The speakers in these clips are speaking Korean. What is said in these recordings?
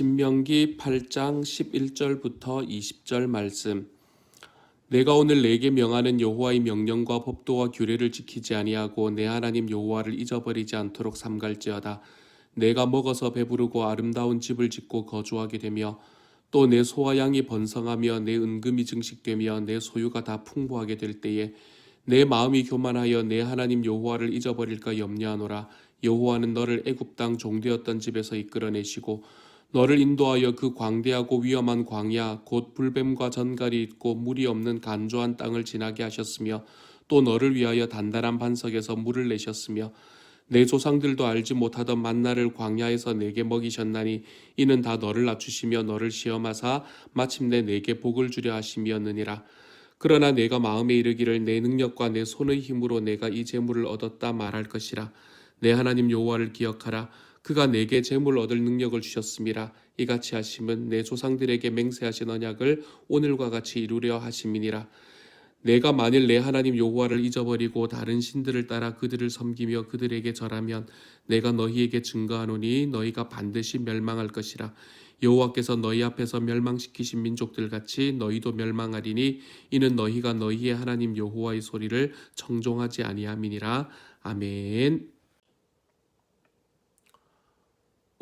신명기 8장 11절부터 20절 말씀. 내가 오늘 내게 명하는 여호와의 명령과 법도와 규례를 지키지 아니하고 내 하나님 여호와를 잊어버리지 않도록 삼갈지어다. 내가 먹어서 배부르고 아름다운 집을 짓고 거주하게 되며 또 내 소와 양이 번성하며 내 은금이 증식되며 내 소유가 다 풍부하게 될 때에 내 마음이 교만하여 내 하나님 여호와를 잊어버릴까 염려하노라. 여호와는 너를 애굽 땅 종되었던 집에서 이끌어내시고 너를 인도하여 그 광대하고 위험한 광야 곧 불뱀과 전갈이 있고 물이 없는 간조한 땅을 지나게 하셨으며 또 너를 위하여 단단한 반석에서 물을 내셨으며 내 조상들도 알지 못하던 만나를 광야에서 내게 먹이셨나니 이는 다 너를 낮추시며 너를 시험하사 마침내 내게 복을 주려 하심이었느니라. 그러나 내가 마음에 이르기를 내 능력과 내 손의 힘으로 내가 이 재물을 얻었다 말할 것이라. 내 하나님 여호와를 기억하라 그가 내게 재물 얻을 능력을 주셨음이라 이같이 하심은 내 조상들에게 맹세하신 언약을 오늘과 같이 이루려 하심이니라. 내가 만일 내 하나님 여호와를 잊어버리고 다른 신들을 따라 그들을 섬기며 그들에게 절하면 내가 너희에게 증거하노니 너희가 반드시 멸망할 것이라. 여호와께서 너희 앞에서 멸망시키신 민족들 같이 너희도 멸망하리니 이는 너희가 너희의 하나님 여호와의 소리를 청종하지 아니함이니라. 아멘.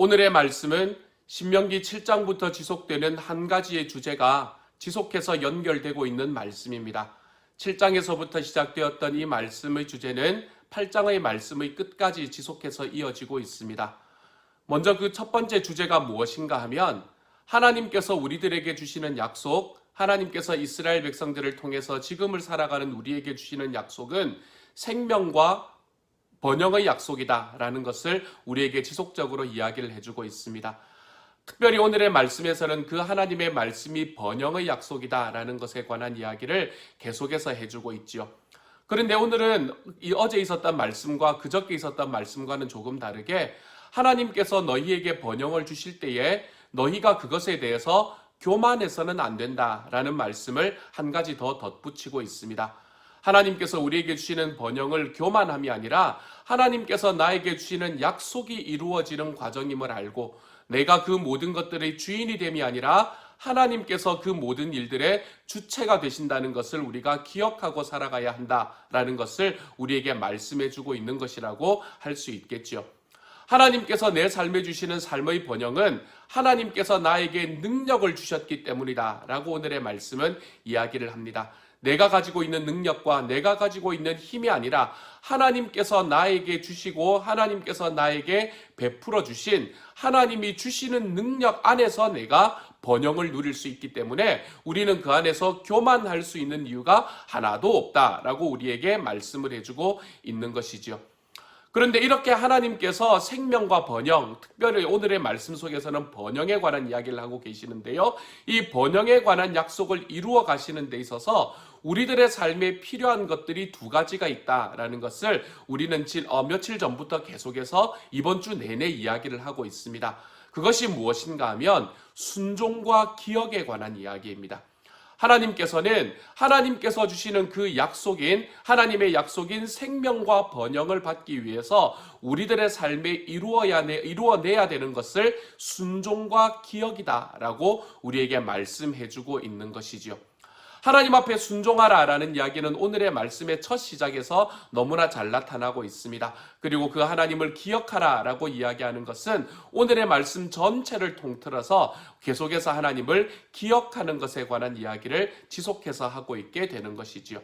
오늘의 말씀은 신명기 7장부터 지속되는 한 가지의 주제가 지속해서 연결되고 있는 말씀입니다. 7장에서부터 시작되었던 이 말씀의 주제는 8장의 말씀의 끝까지 지속해서 이어지고 있습니다. 먼저 그 첫 번째 주제가 무엇인가 하면 하나님께서 우리들에게 주시는 약속, 하나님께서 이스라엘 백성들을 통해서 지금을 살아가는 우리에게 주시는 약속은 생명과 번영의 약속이다라는 것을 우리에게 지속적으로 이야기를 해주고 있습니다. 특별히 오늘의 말씀에서는 그 하나님의 말씀이 번영의 약속이다라는 것에 관한 이야기를 계속해서 해주고 있지요. 그런데 오늘은 이 어제 있었던 말씀과 그저께 있었던 말씀과는 조금 다르게 하나님께서 너희에게 번영을 주실 때에 너희가 그것에 대해서 교만해서는 안 된다라는 말씀을 한 가지 더 덧붙이고 있습니다. 하나님께서 우리에게 주시는 번영을 교만함이 아니라 하나님께서 나에게 주시는 약속이 이루어지는 과정임을 알고 내가 그 모든 것들의 주인이 됨이 아니라 하나님께서 그 모든 일들의 주체가 되신다는 것을 우리가 기억하고 살아가야 한다라는 것을 우리에게 말씀해 주고 있는 것이라고 할 수 있겠지요. 하나님께서 내 삶에 주시는 삶의 번영은 하나님께서 나에게 능력을 주셨기 때문이다. 라고 오늘의 말씀은 이야기를 합니다. 내가 가지고 있는 능력과 내가 가지고 있는 힘이 아니라 하나님께서 나에게 주시고 하나님께서 나에게 베풀어 주신 하나님이 주시는 능력 안에서 내가 번영을 누릴 수 있기 때문에 우리는 그 안에서 교만할 수 있는 이유가 하나도 없다라고 우리에게 말씀을 해주고 있는 것이지요. 그런데 이렇게 하나님께서 생명과 번영, 특별히 오늘의 말씀 속에서는 번영에 관한 이야기를 하고 계시는데요. 이 번영에 관한 약속을 이루어 가시는 데 있어서 우리들의 삶에 필요한 것들이 두 가지가 있다라는 것을 우리는 어, 며칠 전부터 계속해서 이번 주 내내 이야기를 하고 있습니다. 그것이 무엇인가 하면 순종과 기억에 관한 이야기입니다. 하나님께서는 하나님께서 주시는 그 약속인 하나님의 약속인 생명과 번영을 받기 위해서 우리들의 삶에 이루어야 내, 이루어내야 되는 것을 순종과 기억이다라고 우리에게 말씀해주고 있는 것이지요. 하나님 앞에 순종하라라는 이야기는 오늘의 말씀의 첫 시작에서 너무나 잘 나타나고 있습니다. 그리고 그 하나님을 기억하라라고 이야기하는 것은 오늘의 말씀 전체를 통틀어서 계속해서 하나님을 기억하는 것에 관한 이야기를 지속해서 하고 있게 되는 것이지요.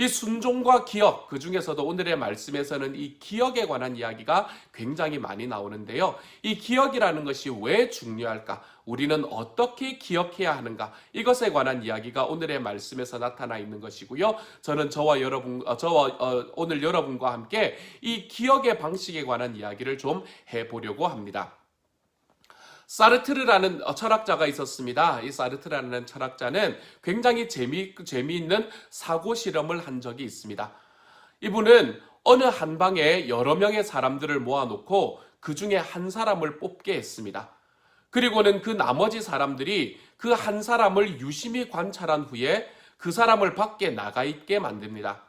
이 순종과 기억, 그 중에서도 오늘의 말씀에서는 이 기억에 관한 이야기가 굉장히 많이 나오는데요. 이 기억이라는 것이 왜 중요할까? 우리는 어떻게 기억해야 하는가? 이것에 관한 이야기가 오늘의 말씀에서 나타나 있는 것이고요. 저는 저와 여러분, 어, 저와 어, 오늘 여러분과 함께 이 기억의 방식에 관한 이야기를 좀 해보려고 합니다. 사르트르라는 어, 철학자가 있었습니다. 이 사르트르라는 철학자는 굉장히 재미, 재미있는 사고 실험을 한 적이 있습니다. 이분은 어느 한 방에 여러 명의 사람들을 모아놓고 그 중에 한 사람을 뽑게 했습니다. 그리고는 그 나머지 사람들이 그 한 사람을 유심히 관찰한 후에 그 사람을 밖에 나가 있게 만듭니다.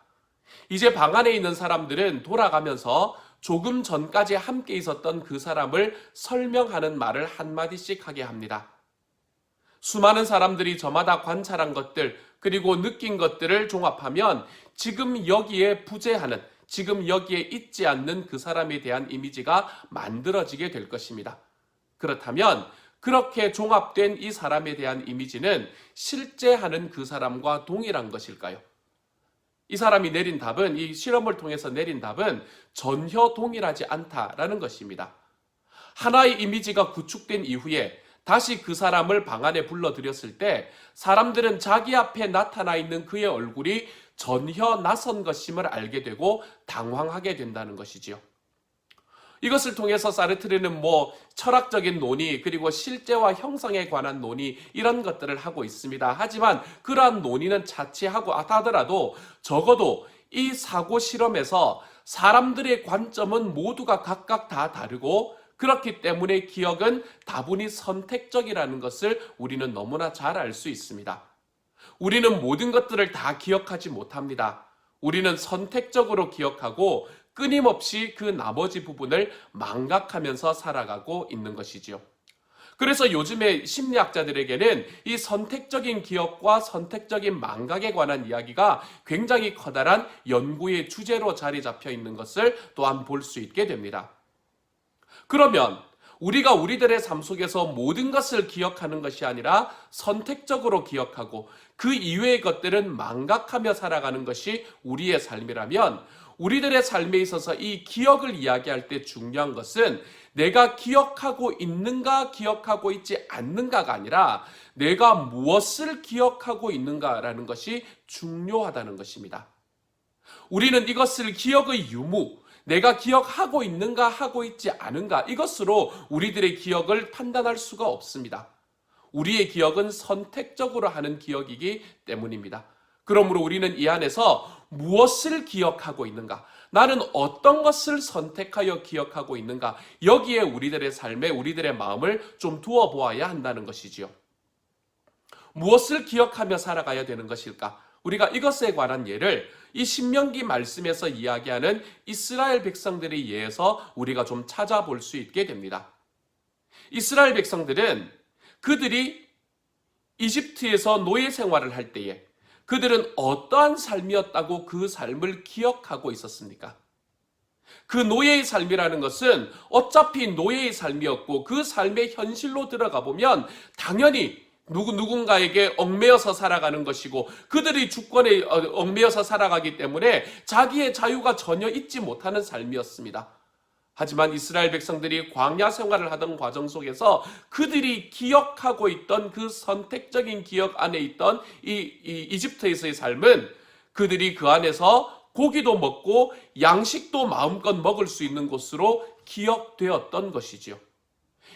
이제 방 안에 있는 사람들은 돌아가면서 조금 전까지 함께 있었던 그 사람을 설명하는 말을 한마디씩 하게 합니다. 수많은 사람들이 저마다 관찰한 것들, 그리고 느낀 것들을 종합하면 지금 여기에 부재하는, 지금 여기에 있지 않는 그 사람에 대한 이미지가 만들어지게 될 것입니다. 그렇다면 그렇게 종합된 이 사람에 대한 이미지는 실제 하는 그 사람과 동일한 것일까요? 이 사람이 내린 답은 이 실험을 통해서 내린 답은 전혀 동일하지 않다라는 것입니다. 하나의 이미지가 구축된 이후에 다시 그 사람을 방 안에 불러들였을 때 사람들은 자기 앞에 나타나 있는 그의 얼굴이 전혀 낯선 것임을 알게 되고 당황하게 된다는 것이지요. 이것을 통해서 사르트르는 뭐 철학적인 논의 그리고 실제와 형성에 관한 논의 이런 것들을 하고 있습니다. 하지만 그러한 논의는 자치하고 하더라도 적어도 이 사고 실험에서 사람들의 관점은 모두가 각각 다 다르고 그렇기 때문에 기억은 다분히 선택적이라는 것을 우리는 너무나 잘 알 수 있습니다. 우리는 모든 것들을 다 기억하지 못합니다. 우리는 선택적으로 기억하고 끊임없이 그 나머지 부분을 망각하면서 살아가고 있는 것이지요. 그래서 요즘에 심리학자들에게는 이 선택적인 기억과 선택적인 망각에 관한 이야기가 굉장히 커다란 연구의 주제로 자리 잡혀 있는 것을 또한 볼 수 있게 됩니다. 그러면 우리가 우리들의 삶 속에서 모든 것을 기억하는 것이 아니라 선택적으로 기억하고 그 이외의 것들은 망각하며 살아가는 것이 우리의 삶이라면 우리들의 삶에 있어서 이 기억을 이야기할 때 중요한 것은 내가 기억하고 있는가 기억하고 있지 않는가가 아니라 내가 무엇을 기억하고 있는가라는 것이 중요하다는 것입니다. 우리는 이것을 기억의 유무, 내가 기억하고 있는가 하고 있지 않은가 이것으로 우리들의 기억을 판단할 수가 없습니다. 우리의 기억은 선택적으로 하는 기억이기 때문입니다. 그러므로 우리는 이 안에서 무엇을 기억하고 있는가? 나는 어떤 것을 선택하여 기억하고 있는가? 여기에 우리들의 삶에 우리들의 마음을 좀 두어 보아야 한다는 것이지요. 무엇을 기억하며 살아가야 되는 것일까? 우리가 이것에 관한 예를 이 신명기 말씀에서 이야기하는 이스라엘 백성들의 예에서 우리가 좀 찾아볼 수 있게 됩니다. 이스라엘 백성들은 그들이 이집트에서 노예 생활을 할 때에 그들은 어떠한 삶이었다고 그 삶을 기억하고 있었습니까? 그 노예의 삶이라는 것은 어차피 노예의 삶이었고 그 삶의 현실로 들어가 보면 당연히 누구 누군가에게 얽매여서 살아가는 것이고 그들이 주권에 어, 얽매여서 살아가기 때문에 자기의 자유가 전혀 있지 못하는 삶이었습니다. 하지만 이스라엘 백성들이 광야 생활을 하던 과정 속에서 그들이 기억하고 있던 그 선택적인 기억 안에 있던 이, 이 이집트에서의 삶은 그들이 그 안에서 고기도 먹고 양식도 마음껏 먹을 수 있는 곳으로 기억되었던 것이지요.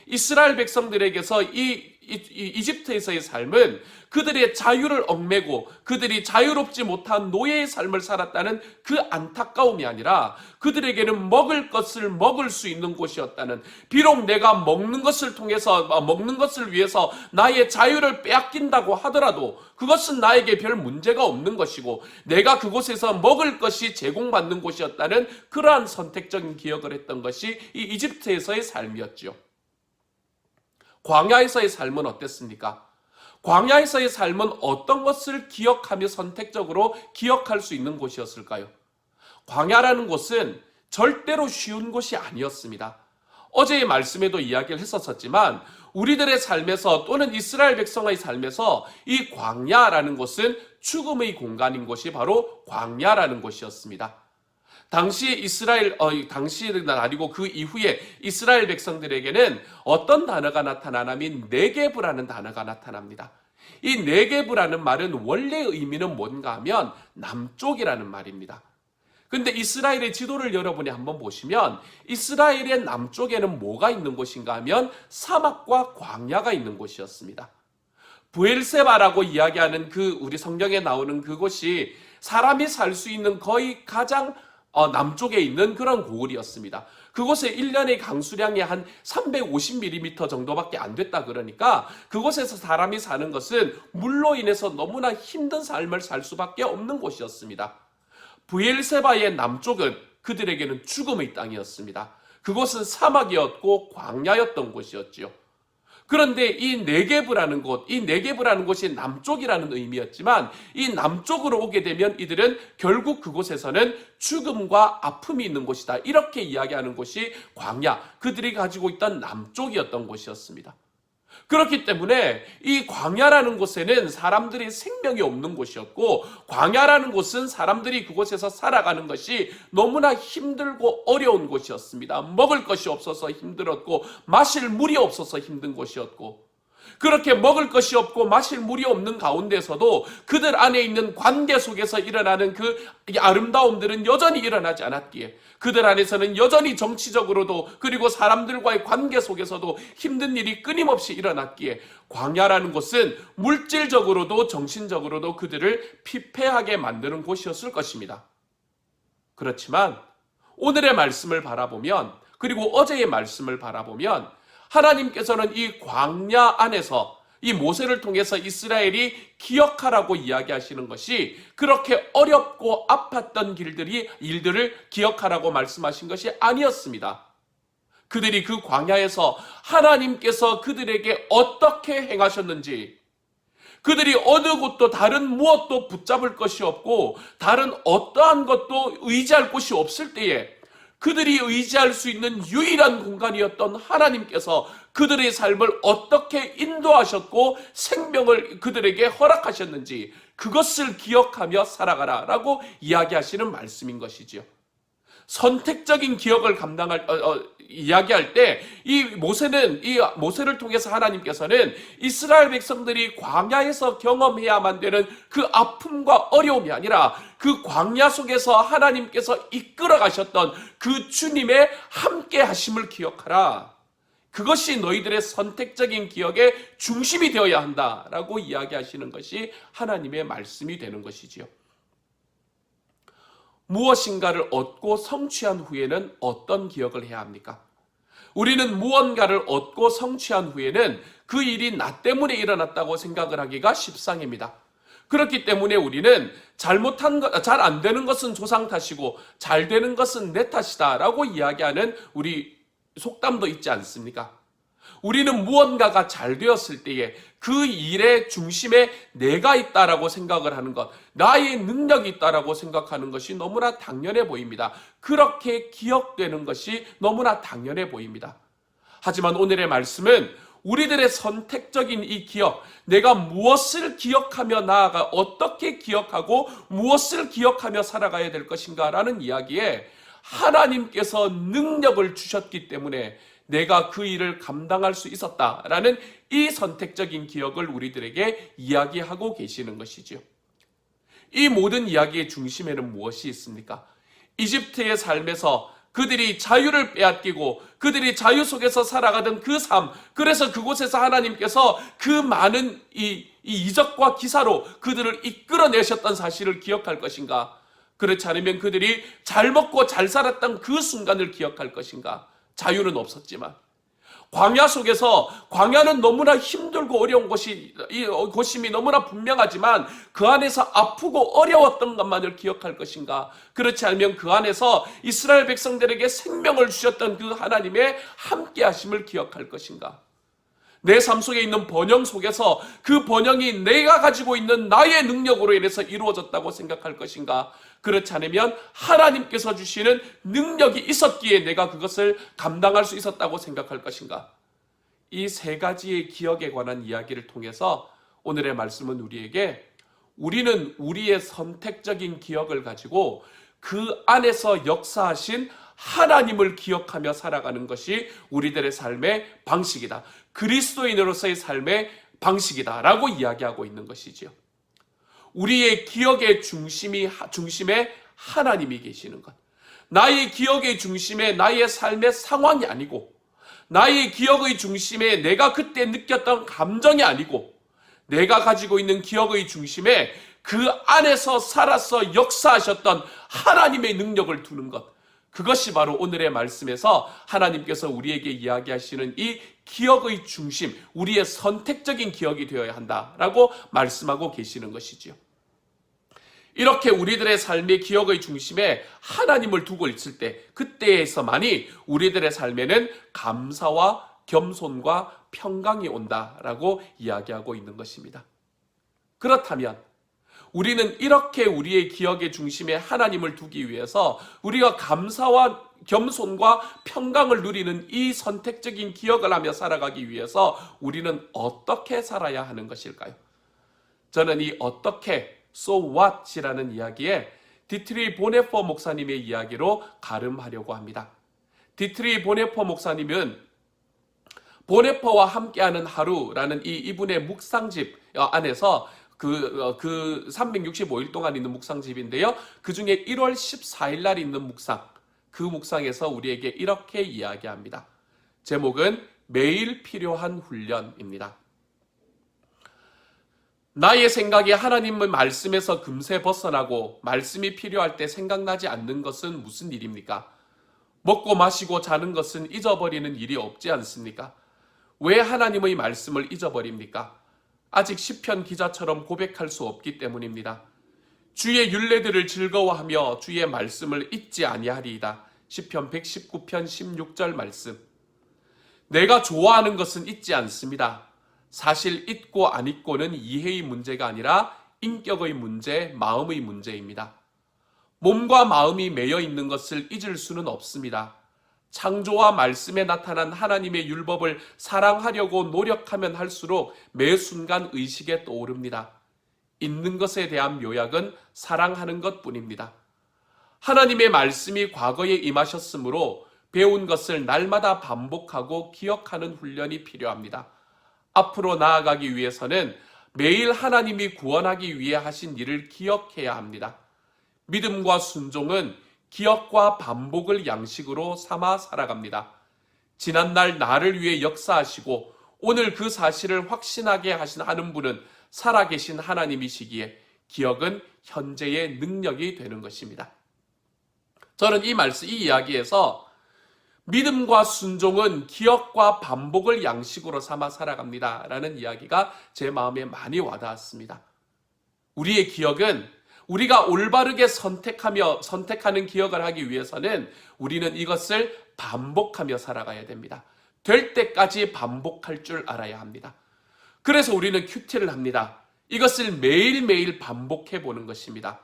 이스라엘 백성들에게서 이, 이집트에서의 삶은 그들의 자유를 얽매고 그들이 자유롭지 못한 노예의 삶을 살았다는 그 안타까움이 아니라 그들에게는 먹을 것을 먹을 수 있는 곳이었다는 비록 내가 먹는 것을 통해서 어, 먹는 것을 위해서 나의 자유를 빼앗긴다고 하더라도 그것은 나에게 별 문제가 없는 것이고 내가 그곳에서 먹을 것이 제공받는 곳이었다는 그러한 선택적인 기억을 했던 것이 이 이집트에서의 삶이었지요. 광야에서의 삶은 어땠습니까? 광야에서의 삶은 어떤 것을 기억하며 선택적으로 기억할 수 있는 곳이었을까요? 광야라는 곳은 절대로 쉬운 곳이 아니었습니다. 어제의 말씀에도 이야기를 했었지만 우리들의 삶에서 또는 이스라엘 백성의 삶에서 이 광야라는 곳은 죽음의 공간인 곳이 바로 광야라는 곳이었습니다. 당시 이스라엘 어 당시는 아니고 그 이후에 이스라엘 백성들에게는 어떤 단어가 나타나냐면 네게브라는 단어가 나타납니다. 이 네게브라는 말은 원래 의미는 뭔가 하면 남쪽이라는 말입니다. 근데 이스라엘의 지도를 여러분이 한번 보시면 이스라엘의 남쪽에는 뭐가 있는 곳인가 하면 사막과 광야가 있는 곳이었습니다. 부엘세바라고 이야기하는 그 우리 성경에 나오는 그곳이 사람이 살 수 있는 거의 가장 어, 남쪽에 있는 그런 고을이었습니다. 그곳에 1년의 강수량이 한 350mm 정도밖에 안 됐다 그러니까 그곳에서 사람이 사는 것은 물로 인해서 너무나 힘든 삶을 살 수밖에 없는 곳이었습니다. 부엘세바의 남쪽은 그들에게는 죽음의 땅이었습니다. 그곳은 사막이었고 광야였던 곳이었지요. 그런데 이 네게브라는 곳, 이 네게브라는 곳이 남쪽이라는 의미였지만 이 남쪽으로 오게 되면 이들은 결국 그곳에서는 죽음과 아픔이 있는 곳이다. 이렇게 이야기하는 곳이 광야, 그들이 가지고 있던 남쪽이었던 곳이었습니다. 그렇기 때문에 이 광야라는 곳에는 사람들이 생명이 없는 곳이었고 광야라는 곳은 사람들이 그곳에서 살아가는 것이 너무나 힘들고 어려운 곳이었습니다. 먹을 것이 없어서 힘들었고 마실 물이 없어서 힘든 곳이었고 그렇게 먹을 것이 없고 마실 물이 없는 가운데서도 그들 안에 있는 관계 속에서 일어나는 그 아름다움들은 여전히 일어나지 않았기에 그들 안에서는 여전히 정치적으로도 그리고 사람들과의 관계 속에서도 힘든 일이 끊임없이 일어났기에 광야라는 곳은 물질적으로도 정신적으로도 그들을 피폐하게 만드는 곳이었을 것입니다. 그렇지만 오늘의 말씀을 바라보면 그리고 어제의 말씀을 바라보면 하나님께서는 이 광야 안에서 이 모세를 통해서 이스라엘이 기억하라고 이야기하시는 것이 그렇게 어렵고 아팠던 길들이 일들을 기억하라고 말씀하신 것이 아니었습니다. 그들이 그 광야에서 하나님께서 그들에게 어떻게 행하셨는지 그들이 어느 곳도 다른 무엇도 붙잡을 것이 없고 다른 어떠한 것도 의지할 곳이 없을 때에 그들이 의지할 수 있는 유일한 공간이었던 하나님께서 그들의 삶을 어떻게 인도하셨고 생명을 그들에게 허락하셨는지 그것을 기억하며 살아가라 라고 이야기하시는 말씀인 것이지요. 선택적인 기억을 감당할 어, 어, 이야기할 때 이 모세는 이 모세를 통해서 하나님께서는 이스라엘 백성들이 광야에서 경험해야만 되는 그 아픔과 어려움이 아니라 그 광야 속에서 하나님께서 이끌어 가셨던 그 주님의 함께 하심을 기억하라. 그것이 너희들의 선택적인 기억의 중심이 되어야 한다라고 이야기하시는 것이 하나님의 말씀이 되는 것이지요. 무엇인가를 얻고 성취한 후에는 어떤 기억을 해야 합니까? 우리는 무언가를 얻고 성취한 후에는 그 일이 나 때문에 일어났다고 생각을 하기가 십상입니다. 그렇기 때문에 우리는 잘못한 것, 잘 안 되는 것은 조상 탓이고 잘 되는 것은 내 탓이다라고 이야기하는 우리 속담도 있지 않습니까? 우리는 무언가가 잘 되었을 때에 그 일의 중심에 내가 있다라고 생각을 하는 것, 나의 능력이 있다라고 생각하는 것이 너무나 당연해 보입니다. 그렇게 기억되는 것이 너무나 당연해 보입니다. 하지만 오늘의 말씀은 우리들의 선택적인 이 기억, 내가 무엇을 기억하며 나아가 어떻게 기억하고 무엇을 기억하며 살아가야 될 것인가라는 이야기에 하나님께서 능력을 주셨기 때문에 내가 그 일을 감당할 수 있었다라는 이 선택적인 기억을 우리들에게 이야기하고 계시는 것이지요. 이 모든 이야기의 중심에는 무엇이 있습니까? 이집트의 삶에서 그들이 자유를 빼앗기고 그들이 자유 속에서 살아가던 그 삶, 그래서 그곳에서 하나님께서 그 많은 이, 이 이적과 기사로 그들을 이끌어내셨던 사실을 기억할 것인가? 그렇지 않으면 그들이 잘 먹고 잘 살았던 그 순간을 기억할 것인가? 자유는 없었지만 광야 속에서 광야는 너무나 힘들고 어려운 곳이 이 곳임이 너무나 분명하지만 그 안에서 아프고 어려웠던 것만을 기억할 것인가? 그렇지 않으면 그 안에서 이스라엘 백성들에게 생명을 주셨던 그 하나님의 함께 하심을 기억할 것인가? 내 삶 속에 있는 번영 속에서 그 번영이 내가 가지고 있는 나의 능력으로 인해서 이루어졌다고 생각할 것인가? 그렇지 않으면 하나님께서 주시는 능력이 있었기에 내가 그것을 감당할 수 있었다고 생각할 것인가? 이 세 가지의 기억에 관한 이야기를 통해서 오늘의 말씀은 우리에게 우리는 우리의 선택적인 기억을 가지고 그 안에서 역사하신 하나님을 기억하며 살아가는 것이 우리들의 삶의 방식이다. 그리스도인으로서의 삶의 방식이다라고 이야기하고 있는 것이지요. 우리의 기억의 중심이 중심에 하나님이 계시는 것. 나의 기억의 중심에 나의 삶의 상황이 아니고 나의 기억의 중심에 내가 그때 느꼈던 감정이 아니고 내가 가지고 있는 기억의 중심에 그 안에서 살아서 역사하셨던 하나님의 능력을 두는 것. 그것이 바로 오늘의 말씀에서 하나님께서 우리에게 이야기하시는 이 기억의 중심, 우리의 선택적인 기억이 되어야 한다라고 말씀하고 계시는 것이지요. 이렇게 우리들의 삶의 기억의 중심에 하나님을 두고 있을 때, 그때에서만이 우리들의 삶에는 감사와 겸손과 평강이 온다라고 이야기하고 있는 것입니다. 그렇다면 우리는 이렇게 우리의 기억의 중심에 하나님을 두기 위해서 우리가 감사와 겸손과 평강을 누리는 이 선택적인 기억을 하며 살아가기 위해서 우리는 어떻게 살아야 하는 것일까요? 저는 이 어떻게 so what이라는 이야기에 디트리 보네퍼 목사님의 이야기로 가름하려고 합니다. 디트리 보네퍼 목사님은 보네퍼와 함께하는 하루라는 이 이분의 묵상집 안에서 그, 어, 그 365일 동안 있는 묵상집인데요. 그 중에 1월 14일 날 있는 묵상, 그 묵상에서 우리에게 이렇게 이야기합니다. 제목은 매일 필요한 훈련입니다. 나의 생각이 하나님의 말씀에서 금세 벗어나고 말씀이 필요할 때 생각나지 않는 것은 무슨 일입니까? 먹고 마시고 자는 것은 잊어버리는 일이 없지 않습니까? 왜 하나님의 말씀을 잊어버립니까? 아직 시편 기자처럼 고백할 수 없기 때문입니다. 주의 윤례들을 즐거워하며 주의 말씀을 잊지 아니하리이다. 시편 119편 16절 말씀. 내가 좋아하는 것은 잊지 않습니다. 사실 잊고 안 잊고는 이해의 문제가 아니라 인격의 문제, 마음의 문제입니다. 몸과 마음이 매여 있는 것을 잊을 수는 없습니다. 창조와 말씀에 나타난 하나님의 율법을 사랑하려고 노력하면 할수록 매 순간 의식에 떠오릅니다. 있는 것에 대한 묘약은 사랑하는 것 뿐입니다. 하나님의 말씀이 과거에 임하셨으므로 배운 것을 날마다 반복하고 기억하는 훈련이 필요합니다. 앞으로 나아가기 위해서는 매일 하나님이 구원하기 위해 하신 일을 기억해야 합니다. 믿음과 순종은 기억과 반복을 양식으로 삼아 살아갑니다. 지난날 나를 위해 역사하시고 오늘 그 사실을 확신하게 하신 하는 분은 살아계신 하나님이시기에 기억은 현재의 능력이 되는 것입니다. 저는 이 말씀, 이 이야기에서 믿음과 순종은 기억과 반복을 양식으로 삼아 살아갑니다. 라는 이야기가 제 마음에 많이 와닿았습니다. 우리의 기억은 우리가 올바르게 선택하며 선택하는 기억을 하기 위해서는 우리는 이것을 반복하며 살아가야 됩니다. 될 때까지 반복할 줄 알아야 합니다. 그래서 우리는 큐티를 합니다. 이것을 매일매일 반복해 보는 것입니다.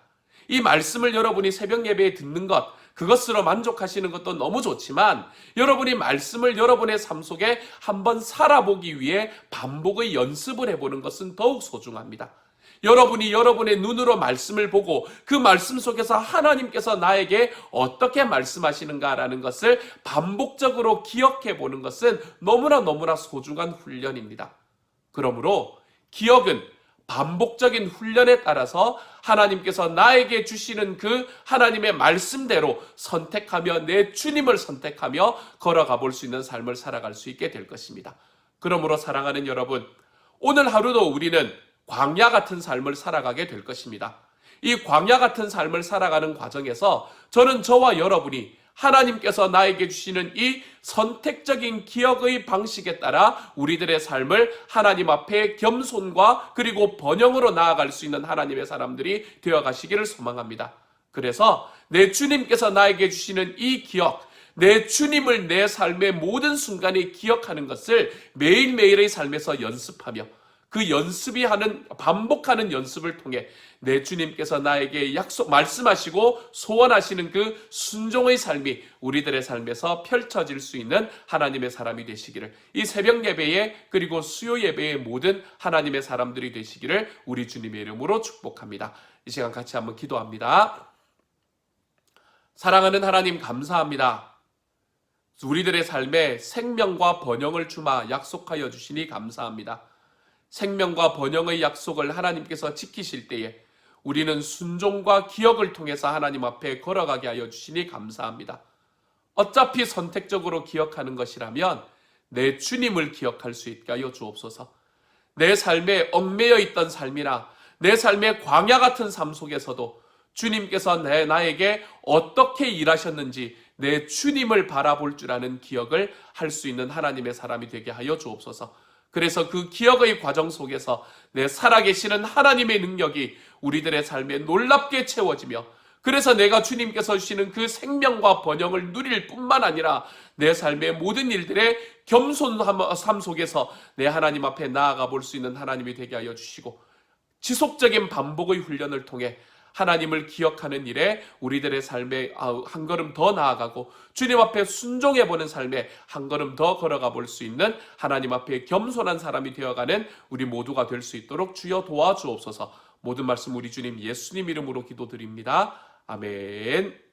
이 말씀을 여러분이 새벽 예배에 듣는 것, 그것으로 만족하시는 것도 너무 좋지만 여러분이 말씀을 여러분의 삶 속에 한번 살아보기 위해 반복의 연습을 해보는 것은 더욱 소중합니다. 여러분이 여러분의 눈으로 말씀을 보고 그 말씀 속에서 하나님께서 나에게 어떻게 말씀하시는가라는 것을 반복적으로 기억해 보는 것은 너무나 너무나 소중한 훈련입니다. 그러므로 기억은 반복적인 훈련에 따라서 하나님께서 나에게 주시는 그 하나님의 말씀대로 선택하며 내 주님을 선택하며 걸어가 볼 수 있는 삶을 살아갈 수 있게 될 것입니다. 그러므로 사랑하는 여러분, 오늘 하루도 우리는 광야 같은 삶을 살아가게 될 것입니다. 이 광야 같은 삶을 살아가는 과정에서 저는 저와 여러분이 하나님께서 나에게 주시는 이 선택적인 기억의 방식에 따라 우리들의 삶을 하나님 앞에 겸손과 그리고 번영으로 나아갈 수 있는 하나님의 사람들이 되어 가시기를 소망합니다. 그래서 내 주님께서 나에게 주시는 이 기억, 내 주님을 내 삶의 모든 순간에 기억하는 것을 매일매일의 삶에서 연습하며 그 연습이 하는 반복하는 연습을 통해 내 주님께서 나에게 약속 말씀하시고 소원하시는 그 순종의 삶이 우리들의 삶에서 펼쳐질 수 있는 하나님의 사람이 되시기를 이 새벽 예배에 그리고 수요 예배의 모든 하나님의 사람들이 되시기를 우리 주님의 이름으로 축복합니다. 이 시간 같이 한번 기도합니다. 사랑하는 하나님 감사합니다. 우리들의 삶에 생명과 번영을 주마 약속하여 주시니 감사합니다. 생명과 번영의 약속을 하나님께서 지키실 때에 우리는 순종과 기억을 통해서 하나님 앞에 걸어가게 하여 주시니 감사합니다. 어차피 선택적으로 기억하는 것이라면 내 주님을 기억할 수 있게 하여 주옵소서. 내 삶에 얽매여 있던 삶이나 내 삶의 광야 같은 삶 속에서도 주님께서 내 나에게 어떻게 일하셨는지 내 주님을 바라볼 줄 아는 기억을 할 수 있는 하나님의 사람이 되게 하여 주옵소서. 그래서 그 기억의 과정 속에서 내 살아계시는 하나님의 능력이 우리들의 삶에 놀랍게 채워지며 그래서 내가 주님께서 주시는 그 생명과 번영을 누릴 뿐만 아니라 내 삶의 모든 일들의 겸손함 삶 속에서 내 하나님 앞에 나아가 볼 수 있는 하나님이 되게 하여 주시고 지속적인 반복의 훈련을 통해 하나님을 기억하는 일에 우리들의 삶에 아, 한 걸음 더 나아가고 주님 앞에 순종해 보는 삶에 한 걸음 더 걸어가 볼 수 있는 하나님 앞에 겸손한 사람이 되어가는 우리 모두가 될 수 있도록 주여 도와주옵소서. 모든 말씀 우리 주님 예수님 이름으로 기도드립니다. 아멘.